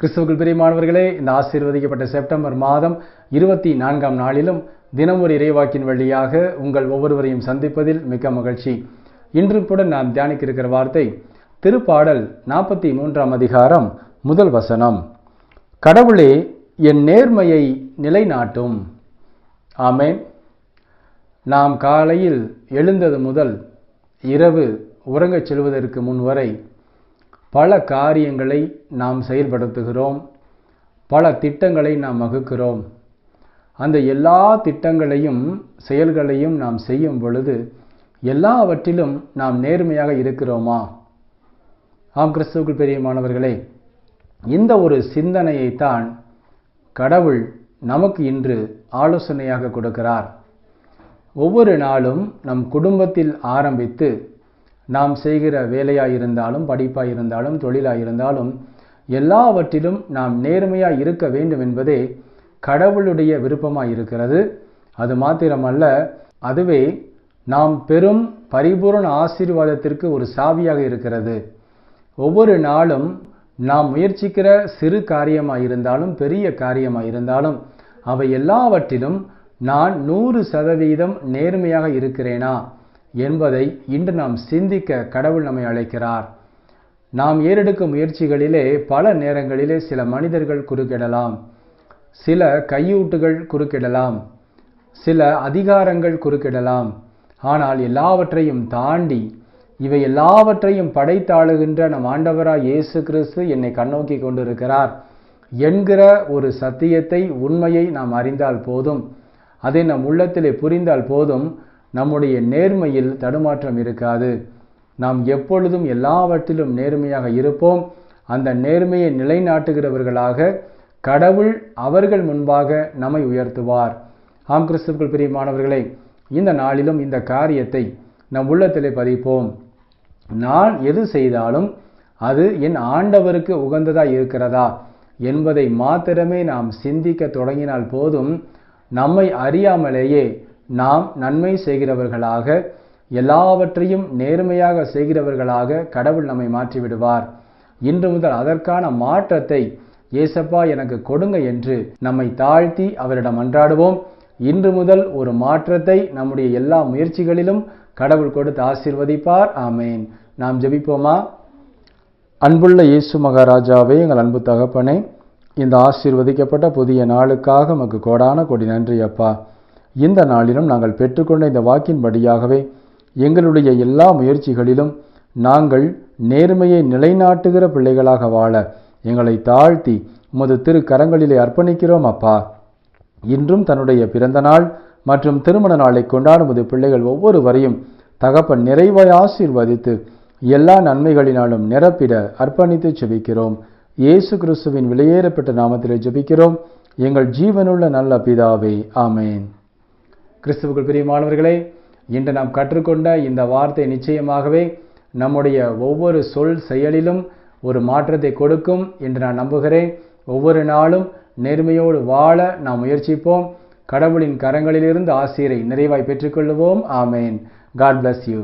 கிறிஸ்துவுக்குள் பிரியமானவர்களே இந்த ஆசீர்வதிக்கப்பட்ட செப்டம்பர் மாதம் இருபத்தி நான்காம் நாளிலும் தினம் ஒரு இறைவாக்கின் வழியாக உங்கள் ஒவ்வொருவரையும் சந்திப்பதில் மிக்க மகிழ்ச்சி. இன்று கூட நாம் தியானிக்க இருக்கிற வார்த்தை திருப்பாடல் நாற்பத்தி மூன்றாம் அதிகாரம் முதல் வசனம். கடவுளே என் நேர்மையை நிலைநாட்டும். ஆமேன். நாம் காலையில் எழுந்தது முதல் இரவு உறங்கச் செல்வதற்கு முன் வரை பல காரியங்களை நாம் செயல்படுத்துகிறோம். பல திட்டங்களை நாம் வகுக்கிறோம். அந்த எல்லா திட்டங்களையும் செயல்களையும் நாம் செய்யும் பொழுது எல்லாவற்றிலும் நாம் நேர்மையாக இருக்கிறோமா? ஆம் கிறிஸ்துவுக்குள் பெரியமானவர்களே இந்த ஒரு சிந்தனையைத்தான் கடவுள் நமக்கு இன்று ஆலோசனையாக கொடுக்கிறார். ஒவ்வொரு நாளும் நம் குடும்பத்தில் ஆரம்பித்து நாம் செய்கிற வேலையாக இருந்தாலும் படிப்பாக இருந்தாலும் தொழிலாக இருந்தாலும் எல்லாவற்றிலும் நாம் நேர்மையாக இருக்க வேண்டும் என்பதே கடவுளுடைய விருப்பமாக இருக்கிறது அது மாத்திரமல்ல அதுவே நாம் பெரும் பரிபூரண ஆசீர்வாதத்திற்கு ஒரு சாவியாக இருக்கிறது. ஒவ்வொரு நாளும் நாம் முயற்சிக்கிற சிறு காரியமாக இருந்தாலும் பெரிய காரியமாக இருந்தாலும் அவை எல்லாவற்றிலும் நான் நூறு சதவீதம் நேர்மையாக இருக்கிறேனா? என்பதை இன்று நாம் சிந்திக்க கடவுள் நம்மை அழைக்கிறார். நாம் ஏறெடுக்கும் முயற்சிகளிலே பல நேரங்களிலே சில மனிதர்கள் குறுக்கிடலாம். சில கையூட்டுகள் குறுக்கிடலாம். சில அதிகாரங்கள் குறுக்கிடலாம். ஆனால் எல்லாவற்றையும் தாண்டி இவை எல்லாவற்றையும் படைத்தாளுகின்ற நம் ஆண்டவராய் இயேசு கிறிஸ்து என்னை கண்ணோக்கி கொண்டிருக்கிறார். என்கிற ஒரு சத்தியத்தை உண்மையை நாம் அறிந்தால் போதும். அதை நம் உள்ளத்திலே புரிந்தால் போதும். நம்முடைய நேர்மையில் தடுமாற்றம் இருக்காது. நாம் எப்பொழுதும் எல்லாவற்றிலும் நேர்மையாக இருப்போம். அந்த நேர்மையை நிலைநாட்டுகிறவர்களாக கடவுள் அவர்கள் முன்பாக நம்மை உயர்த்துவார். ஆம் கிறிஸ்துக்கள் பிரியமானவர்களே இந்த நாளிலும் இந்த காரியத்தை நம் உள்ளத்திலே பதிப்போம். நான் எது செய்தாலும் அது என் ஆண்டவருக்கு உகந்ததாக இருக்கிறதா என்பதை மாத்திரமே நாம் சிந்திக்க தொடங்கினால் போதும். நம்மை அறியாமலேயே நாம் நன்மை செய்கிறவர்களாக எல்லாவற்றையும் நேர்மையாக செய்கிறவர்களாக கடவுள் நம்மை மாற்றிவிடுவார். இன்று முதல் அதற்கான மாற்றத்தை ஏசப்பா எனக்கு கொடுங்க என்று நம்மை தாழ்த்தி அவரிடம் அன்றாடுவோம். இன்று முதல் ஒரு மாற்றத்தை நம்முடைய எல்லா முயற்சிகளிலும் கடவுள் கொடுத்து ஆசிர்வதிப்பார். ஆமேன். நாம் ஜெபிப்போமா? அன்புள்ள இயேசு மகாராஜாவே எங்கள் அன்பு தகப்பனே இந்த ஆசீர்வதிக்கப்பட்ட புதிய நாளுக்காக நமக்கு கோடான கொடி நன்றி அப்பா. இந்த நாளிலும் நாங்கள் பெற்றுக்கொண்ட இந்த வாக்கின்படியாகவே எங்களுடைய எல்லா முயற்சிகளிலும் நாங்கள் நேர்மையை நிலைநாட்டுகிற பிள்ளைகளாக வாழ எங்களை தாழ்த்தி உமது திரு கரங்களிலே அர்ப்பணிக்கிறோம் அப்பா. இன்றும் தன்னுடைய பிறந்த நாள் மற்றும் திருமண நாளை கொண்டாடும் உமது பிள்ளைகள் ஒவ்வொருவரையும் தகப்பன் நிறைவாய் ஆசீர்வதித்து எல்லா நன்மைகளினாலும் நிரப்பிட அர்ப்பணித்து ஜெபிக்கிறோம் இயேசு கிறிஸ்துவின் விலையேறப்பட்ட நாமத்திலே ஜெபிக்கிறோம். எங்கள் ஜீவனுள்ள நல்ல பிதாவே ஆமேன். கிறிஸ்துவுக்குள் பிரியமானவர்களே இன்று நாம் கற்றுக்கொண்ட இந்த வார்த்தை நிச்சயமாகவே நம்முடைய ஒவ்வொரு சொல் செயலிலும் ஒரு மாற்றத்தை கொடுக்கும் என்று நான் நம்புகிறேன். ஒவ்வொரு நாளும் நேர்மையோடு வாழ நாம் முயற்சிப்போம். கடவுளின் கரங்களிலிருந்து ஆசிரியரை நிறைவாய் பெற்றுக்கொள்வோம் ஆமேன். God bless you